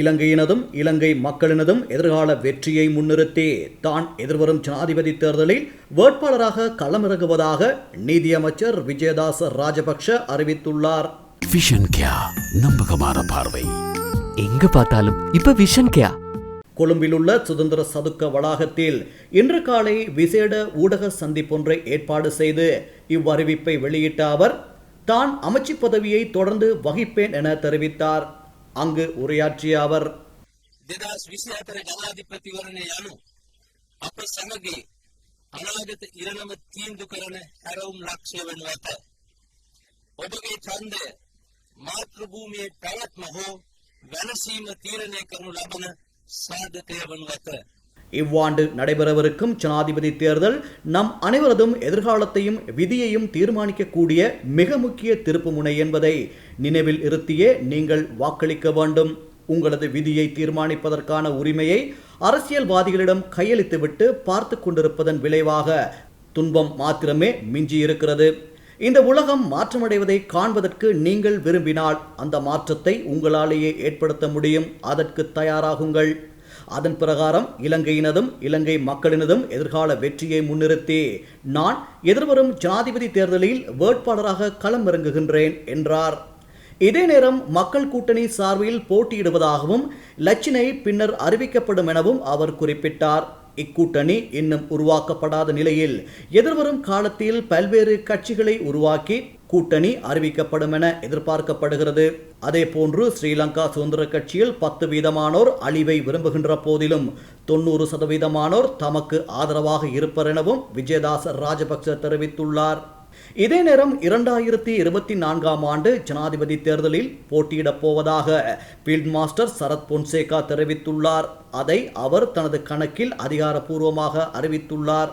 இலங்கையினதும் இலங்கை மக்களினதும் எதிர்கால வெற்றியை முன்னிறுத்தி தான் எதிர்வரும் ஜனாதிபதி தேர்தலில் வேட்பாளராக களமிறங்குவதாக நீதியமைச்சர் விஜயதாச ராஜபக்ஷ அறிவித்துள்ளார். விஷன் கியா நம்பகமான பார்வை. எங்க பார்த்தாலும் இப்ப விஷன் கேயா கொழும்பில் உள்ள சுதந்திர சதுக்க வளாகத்தில் இன்று காலை விசேட ஊடக சந்திப்பொன்றை ஏற்பாடு செய்து இவ்வறிவிப்பை வெளியிட்ட அவர் தான் அமைச்சு பதவியை தொடர்ந்து வகிப்பேன் என தெரிவித்தார். அங்கு உரையாற்றிய அவர் දෙදස් විසි අතර ජනාධිපතිවරණය යනු අප සමගේ අනාගත ඉරණම තීන්දු කරන හැරවුම් ලක්ෂය වනු ඇත. ඔබගේ ඡන්දය මාතෘභූමියේ පැවැත්ම හෝ වැනසීම තීරණය කරනු ලබන සාධකය වනු ඇත. இவ்வாண்டு நடைபெறவிருக்கும் ஜனாதிபதி தேர்தல் நம் அனைவரதும் எதிர்காலத்தையும் விதியையும் தீர்மானிக்கக்கூடிய மிக முக்கிய திருப்புமுனை என்பதை நினைவில் இருத்தியே நீங்கள் வாக்களிக்க வேண்டும். உங்களது விதியை தீர்மானிப்பதற்கான உரிமையை அரசியல்வாதிகளிடம் கையளித்துவிட்டு பார்த்து கொண்டிருப்பதன் விளைவாக துன்பம் மாத்திரமே மிஞ்சியிருக்கிறது. இந்த உலகம் மாற்றமடைவதை காண்பதற்கு நீங்கள் விரும்பினால் அந்த மாற்றத்தை உங்களாலேயே ஏற்படுத்த முடியும். அதற்கு தயாராகுங்கள். அதன் பிரகாரம் இலங்கையினதும் இலங்கை மக்களினதும் எதிர்கால வெற்றியை முன்னிறுத்தி நான் எதிர்வரும் ஜனாதிபதி தேர்தலில் வேட்பாளராக களமிறங்குகின்றேன் என்றார். இதே நேரம் மக்கள் கூட்டணி சார்பில் போட்டியிடுவதாகவும் லட்சினை பின்னர் அறிவிக்கப்படும் எனவும் அவர் குறிப்பிட்டார். இக்கூட்டணி இன்னும் உருவாக்கப்படாத நிலையில் எதிர்வரும் காலத்தில் பல்வேறு கட்சிகளை உருவாக்கி கூட்டணி அறிவிக்கப்படும் என எதிர்பார்க்கப்படுகிறது. அதே போன்று ஸ்ரீலங்கா சுதந்திர கட்சியில் பத்து வீதமானோர் அழிவை விரும்புகின்ற போதிலும் தொண்ணூறு சதவீதமானோர் தமக்கு ஆதரவாக இருப்பர் எனவும் விஜயதாச ராஜபக்ச தெரிவித்துள்ளார். இதே நேரம் இரண்டாயிரத்தி இருபத்தி நான்காம் ஆண்டு ஜனாதிபதி தேர்தலில் போட்டியிடப் போவதாக ஃபீல்ட் மாஸ்டர் சரத் பொன்சேகா தெரிவித்துள்ளார். அதை அவர் தனது கணக்கில் அதிகாரப்பூர்வமாக அறிவித்துள்ளார்.